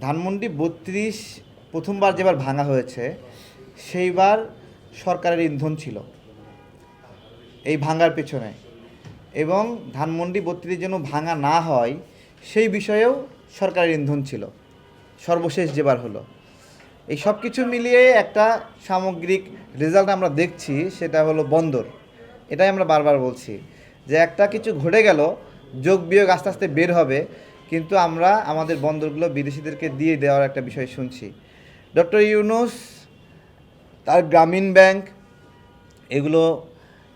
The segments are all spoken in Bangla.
ধানমন্ডি বত্রিশ প্রথমবার যেবার ভাঙা হয়েছে, সেইবার সরকারের ইন্ধন ছিল এই ভাঙার পেছনে। এবং ধানমন্ডি বত্রিশ যেন ভাঙা না হয়, সেই বিষয়েও সরকারের ইন্ধন ছিল। সর্বশেষ যেবার হলো। এই সব কিছু মিলিয়ে একটা সামগ্রিক রেজাল্ট আমরা দেখছি, সেটা হলো বন্দর। এটাই আমরা বারবার বলছি যে একটা কিছু ঘটে গেল, যোগ বিয়োগ আস্তে আস্তে বের হবে কিন্তু আমরা আমাদের বন্দরগুলো বিদেশিদেরকে দিয়ে দেওয়ার একটা বিষয় শুনছি। ডক্টর ইউনুস, তার গ্রামীণ ব্যাংক, এগুলো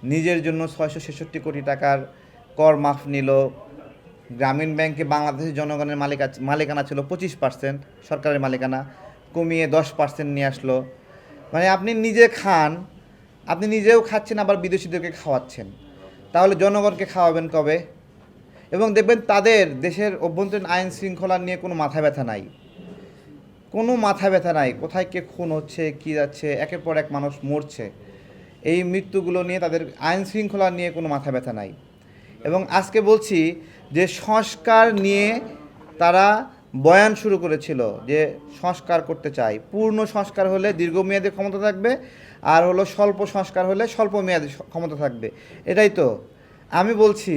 নিজের জন্য ছয়শো ছেষট্টি কোটি টাকার কর মাফ নিল। গ্রামীণ ব্যাংকে বাংলাদেশের জনগণের মালিকা, মালিকানা ছিল পঁচিশ পার্সেন্ট, সরকারের মালিকানা কমিয়ে দশ পার্সেন্ট নিয়ে আসলো। মানে আপনি নিজে খান, আপনি নিজেও খাচ্ছেন, আবার বিদেশিদেরকে খাওয়াচ্ছেন। তাহলে জনগণকে খাওয়াবেন কবে? এবং দেখবেন তাদের দেশের অভ্যন্তরীণ আইন শৃঙ্খলা নিয়ে কোনো মাথা ব্যথা নাই। কোনো মাথা ব্যথা নাই, কোথায় কে খুন হচ্ছে, কী যাচ্ছে, একের পর এক মানুষ মরছে। এই মৃত্যুগুলো নিয়ে তাদের আইন শৃঙ্খলা নিয়ে কোনো মাথা ব্যথা নাই। এবং আজকে বলছি যে সংস্কার নিয়ে তারা বয়ান শুরু করেছিল যে সংস্কার করতে চাই। পূর্ণ সংস্কার হলে দীর্ঘমেয়াদী ক্ষমতা থাকবে, আর হলো স্বল্প সংস্কার হলে স্বল্প মেয়াদী ক্ষমতা থাকবে। এটাই তো। আমি বলছি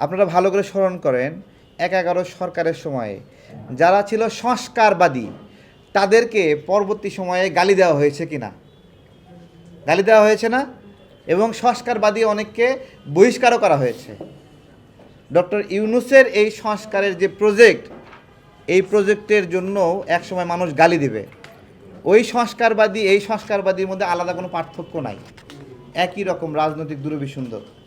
আপনারা ভালো করে স্মরণ করেন, এক এগারো সরকারের সময়ে যারা ছিল সংস্কারবাদী, তাদেরকে পরবর্তী সময়ে গালি দেওয়া হয়েছে কি না গালি দেওয়া হয়েছে না? এবং সংস্কারবাদী অনেককে বহিষ্কারও করা হয়েছে। ডক্টর ইউনুসের এই সংস্কারের যে প্রজেক্ট, এই প্রজেক্টের জন্য একসময় মানুষ গালি দেবে। ওই সংস্কারবাদী, এই সংস্কারবাদীর মধ্যে আলাদা কোনো পার্থক্য নাই। একই রকম রাজনৈতিক দুরবিসুন্দর